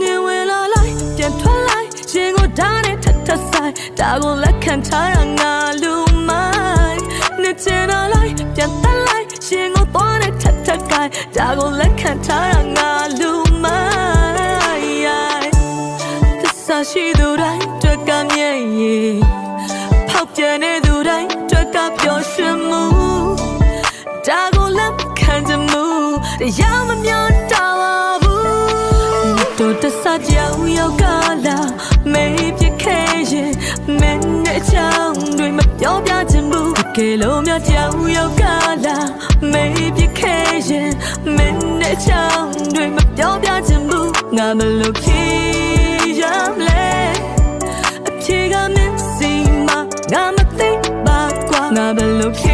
နေဝင်လာလိုက်ပြန်ထွက်လိုက်ရှင်ကိုဓာတ်နဲ့ထပ်ထပ်ဆိုင်ဒါကိုလက်ခံထားရငါလူမိုင်းနေချင်လာလိုက်ပြန်တက်လိုက်ရှင်ကိုသွားနဲ့ထပ်ထပ်ကိုင်ဒါကိုလက်ခံထားရငါလူမိုင်းသစ္စာရှိသူတိုင်းတွက်ကမြဲ့ရင်ဖောက်ပြန်နေသူတိုင်းတွက်ကပျော်ရွှင်မှုဒါကိုလက်ခံကြမှုတရားမမျောတာပါဘူး တို့တဆကြောင်ရောက်ကလာမေးပြခဲ့ရင်မင်းနဲ့ချောင်းတွေမပြောပြချင်ဘူးတကယ်လို့များကြောင်ရောက်ကလာမေးပြခဲ့ရင်မင်းနဲ့ချောင်းတွေမပြောပြချင်ဘူးငါမလို့ဖြစ်ရမလဲအဖြေကမင်းစီမငါမသိပါကွာငါဘယ်လိုဖြ